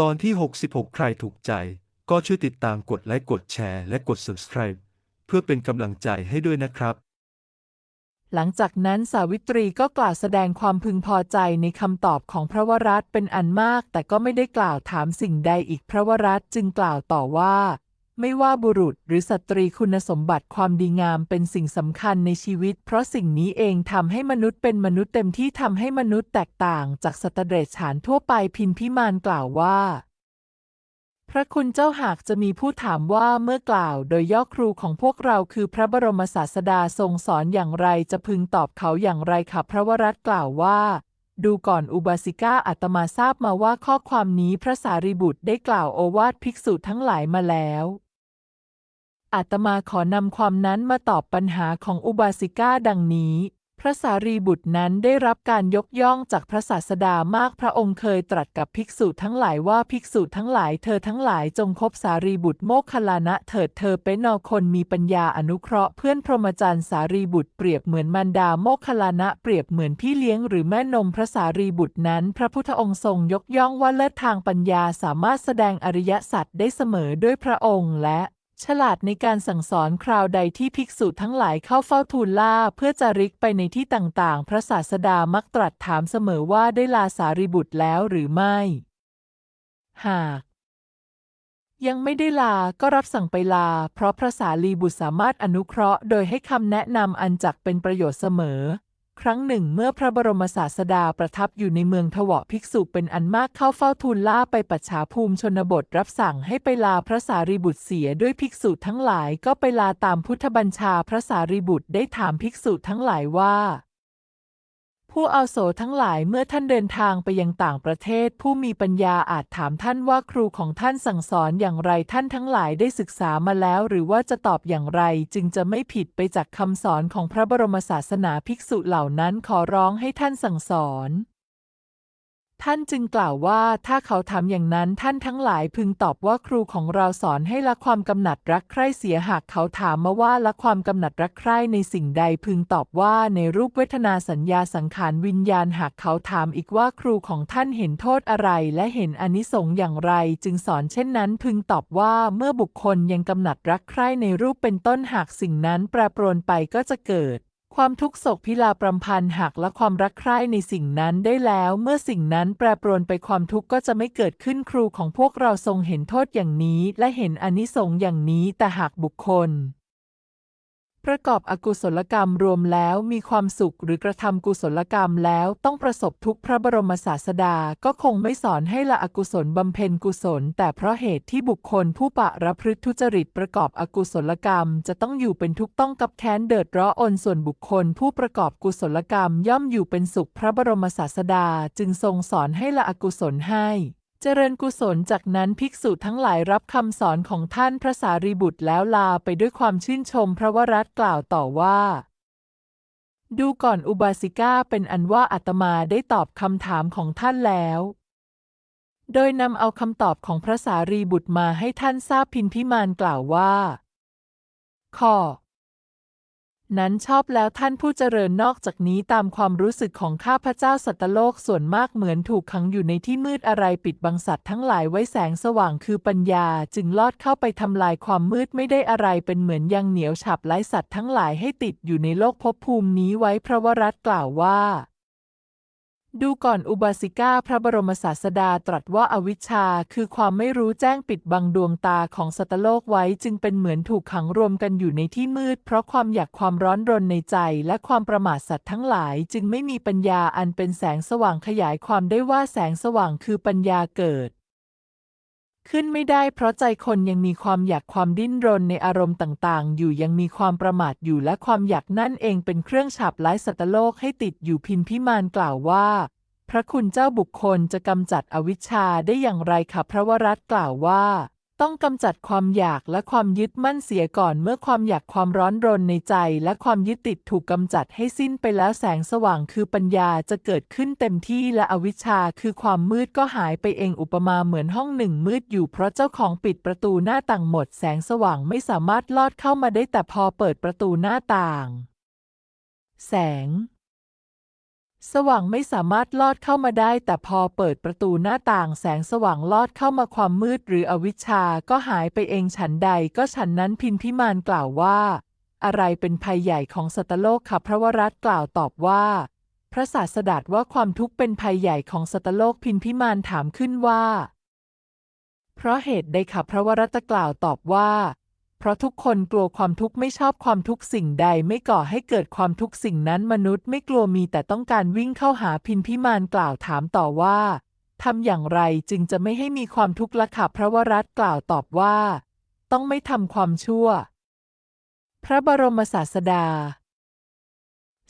ตอนที่ 66 ใครถูกใจ ก็ช่วยติดตามกดไลค์กดแชร์และกด subscribe เพื่อเป็นกำลังใจให้ด้วยนะครับ หลังจากนั้นสาวิตรีก็กล่าวแสดงความพึงพอใจในคำตอบของพระวรัตเป็นอันมาก แต่ก็ไม่ได้กล่าวถามสิ่งใดอีกพระวรัตจึงกล่าวต่อว่า ไม่ว่าบุรุษหรือสตรีคุณสมบัติความดีงามเป็นสิ่งสำคัญในชีวิต เพราะสิ่งนี้เองทำให้มนุษย์เป็นมนุษย์เต็มที่ทำให้มนุษย์แตกต่างจากสัตว์เดรัจฉานทั่วไปพินพิมานกล่าวว่า พระคุณเจ้าหากจะมีผู้ถามว่าเมื่อกล่าวโดยย่อครูของพวกเราคือพระบรมศาสดาทรงสอนอย่างไรจะพึงตอบเขาอย่างไรค่ะพระวรัตกล่าวว่า ดูก่อนอุบาสิกาอาตมาทราบมาว่าข้อความนี้พระสารีบุตรได้กล่าวโอวาทภิกษุทั้งหลายมาแล้วอาตมาขอนำความนั้นมาตอบปัญหาของอุบาสิกาดังนี้ ระสารีบุตรนั้นได้รับการยกย่องจากพระศาสดามากพระองค์เคยตรัสกับภิกษุทั้งหลายว่าภิกษุทั้งหลายเธอทั้งหลายจงคบสารีบุตรโมคคลานะเถิดเธอเป็นนอคนมีปัญญาอนุเคราะห์เพื่อนพรหมจรรย์สารีบุตรเปรียบเหมือนมารดาโมคคัลลานะเปรียบเหมือนพี่เลี้ยงหรือแม่นมพระสารีบุตรนั้น พระพุทธองค์ทรงยกย่องว่าเลิศทางปัญญาสามารถแสดงอริยสัจได้เสมอด้วยพระองค์และ ฉลาดในการสั่งสอนคราวใดที่ภิกษุทั้งหลายเข้าเฝ้าทูลล่าเพื่อจะริกไปในที่ต่างๆ พระศาสดามักตรัสถามเสมอว่าได้ลาสารีบุตรแล้วหรือไม่ หาก ยังไม่ได้ลาก็รับสั่งไปลา เพราะพระสารีบุตรสามารถอนุเคราะห์โดยให้คำแนะนำอันจักเป็นประโยชน์เสมอ ครั้งหนึ่ง เมื่อพระบรมศาสดาประทับอยู่ในเมืองทวะภิกษุเป็นอันมากเข้าเฝ้าทูลล่าไปปัจฉาภูมิชนบทรับสั่งให้ไปลาพระสารีบุตรเสียด้วยภิกษุทั้งหลายก็ไปลาตามพุทธบัญชาพระสารีบุตรได้ถามภิกษุทั้งหลายว่า ผู้อาวุโสทั้งหลายเมื่อท่านเดินทางไปยังต่างประเทศ ผู้มีปัญญาอาจถามท่านว่าครูของท่านสั่งสอนอย่างไรท่านทั้งหลายได้ศึกษามาแล้ว หรือว่าจะตอบอย่างไรจึงจะไม่ผิดไปจากคำสอนของพระบรมศาสนาภิกษุเหล่านั้นขอร้องให้ท่านสั่งสอน ท่านจึงกล่าวว่าถ้าเขาถามอย่างนั้นท่านทั้งหลายพึงตอบว่าครูของเราสอนให้ละความกำหนัดรักใคร่เสียหากเขาถามมาว่าละความกำหนัดรักใคร่ในสิ่งใดพึงตอบว่าในรูปเวทนาสัญญาสังขารวิญญาณหากเขาถามอีกว่าครูของท่านเห็นโทษอะไรและเห็นอนิสงส์อย่างไร จึงสอนเช่นนั้นพึงตอบว่าเมื่อบุคคลยังกำหนัดรักใคร่ในรูปเป็นต้นหากสิ่งนั้นแปรปรวนไปก็จะเกิด ความทุกข์โศกพิลาปรำพันหากละความรักใคร่ในสิ่งนั้นได้แล้ว เมื่อสิ่งนั้นแปรปรวนไปความทุกข์ก็จะไม่เกิดขึ้นครูของพวกเราทรงเห็นโทษอย่างนี้ และเห็นอนิสงส์อย่างนี้แต่หากบุคคล ประกอบอกุศลกรรมรวมแล้วมีความสุขหรือกระทำกุศลกรรมแล้วต้องประสบทุกพระบรมศาสดาก็คงไม่สอนให้ละอกุศลบำเพ็ญกุศล แต่เพราะเหตุที่บุคคลผู้ปะระพฤติทุจริตประกอบอกุศลกรรม จะต้องอยู่เป็นทุกต้องกับแค้นเดือดร้อนส่วนบุคคล ผู้ประกอบกุศลกรรมย่อมอยู่เป็นสุขพระบรมศาสดา จึงทรงสอนให้ละอกุศลให้ เจริญกุศลจากนั้นภิกษุทั้งหลายรับคำสอนของท่านพระสารีบุตรแล้วลาไปด้วยความชื่นชมพระวรัตกล่าวต่อว่า ดูก่อนอุบาสิกาเป็นอันว่าอาตมาได้ตอบคำถามของท่านแล้ว โดยนำเอาคำตอบของพระสารีบุตรมาให้ท่านทราบพินพิมานกล่าวว่าข้อ นั้นชอบแล้วท่านผู้เจริญนอกจากนี้ตามความรู้สึกของข้าพเจ้าสัตว์โลกส่วนมากเหมือนถูกขังอยู่ในที่มืดอะไรปิดบังสัตว์ทั้งหลายไว้แสงสว่างคือปัญญา จึงลอดเข้าไปทำลายความมืดไม่ได้อะไรเป็นเหมือนยังเหนียวฉับไล่สัตว์ทั้งหลายให้ติดอยู่ในโลกภพภูมินี้ไว้พระวรัตกล่าวว่า ดูก่อนอุบาสิกาพระบรมศาสดาตรัสว่าอาวิชชาคือความไม่รู้แจ้งปิดบังดวงตาของสัตว์โลกไว้จึงเป็นเหมือนถูกขังรวมกันอยู่ในที่มืด เพราะความอยากความร้อนรนในใจและความประมาทสัตว์ทั้งหลาย จึงไม่มีปัญญาอันเป็นแสงสว่างขยายความได้ว่าแสงสว่างคือปัญญาเกิด ขึ้นไม่ได้เพราะใจคนยังมีความอยากความดิ้นรนในอารมณ์ต่างๆ อยู่ยังมีความประมาทอยู่และความอยากนั่นเองเป็นเครื่องฉับไล้สัตว์โลกให้ติดอยู่พินพิมานกล่าวว่า พระคุณเจ้าบุคคลจะกำจัดอวิชชาได้อย่างไรคะพระวรัตกล่าวว่า ต้องกำจัดความอยากและความยึดมั่นเสียก่อนเมื่อความอยากความร้อนรนในใจ และความยึดติดถูกกำจัดให้สิ้นไปแล้วแสงสว่างคือปัญญาจะเกิดขึ้นเต็มที่และอวิชชาคือความมืดก็หายไปเองอุปมาเหมือนห้องหนึ่งมืดอยู่เพราะเจ้าของปิดประตูหน้าต่างหมด แสงสว่างไม่สามารถลอดเข้ามาได้แต่พอเปิดประตูหน้าต่าง แสง สว่างไม่สามารถลอดเข้ามาได้ แต่พอเปิดประตูหน้าต่างแสงสว่างลอดเข้ามาความมืดหรืออวิชชาก็หายไปเองฉันใดก็ฉันนั้นพินพิมานกล่าวว่า อะไรเป็นภัยใหญ่ของสัตว์โลกค่ะพระวรัตน์กล่าวตอบว่า พระศาสดาว่าความทุกข์เป็นภัยใหญ่ของสัตว์โลกพินพิมานถามขึ้นว่า เพราะเหตุใดค่ะพระวรัตกล่าวตอบว่า เพราะทุกคนกลัวความทุกข์ไม่ชอบความทุกข์สิ่งใดไม่ก่อให้เกิดความทุกข์สิ่งนั้นมนุษย์ไม่กลัวมีแต่ต้องการวิ่งเข้าหาพินพิมานกล่าวถามต่อว่าทำอย่างไรจึงจะไม่ให้มีความทุกข์ละค่ะพระวรัตกล่าวตอบว่า ต้องไม่ทำความชั่ว พระบรมศาสดา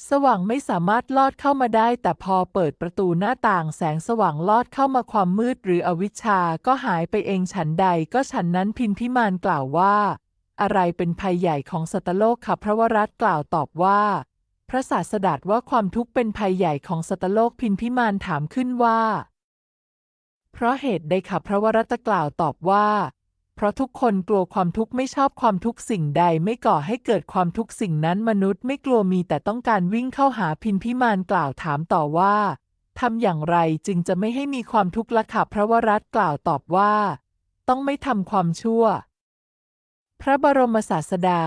สว่างไม่สามารถลอดเข้ามาได้ แต่พอเปิดประตูหน้าต่างแสงสว่างลอดเข้ามาความมืดหรืออวิชชาก็หายไปเองฉันใดก็ฉันนั้นพินพิมานกล่าวว่า อะไรเป็นภัยใหญ่ของสัตว์โลกค่ะพระวรัตกล่าวตอบว่า พระศาสดาว่าความทุกข์เป็นภัยใหญ่ของสัตว์โลกพินพิมานถามขึ้นว่า เพราะเหตุใดค่ะพระวรัตกล่าวตอบว่า เพราะทุกคนกลัวความทุกข์ไม่ชอบความทุกข์สิ่งใดไม่ก่อให้เกิดความทุกข์สิ่งนั้นมนุษย์ไม่กลัวมีแต่ต้องการวิ่งเข้าหาพินพิมานกล่าวถามต่อว่าทำอย่างไรจึงจะไม่ให้มีความทุกข์ละค่ะพระวรัตกล่าวตอบว่า ต้องไม่ทำความชั่ว พระบรมศาสดา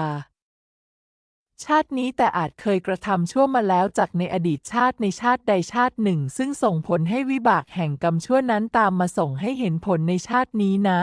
ชาตินี้แต่อาจเคยกระทำชั่วมาแล้วจากในอดีตชาติในชาติใดชาติหนึ่ง ซึ่งส่งผลให้วิบากแห่งกรรมชั่วนั้นตามมาส่งให้เห็นผลในชาตินี้นะ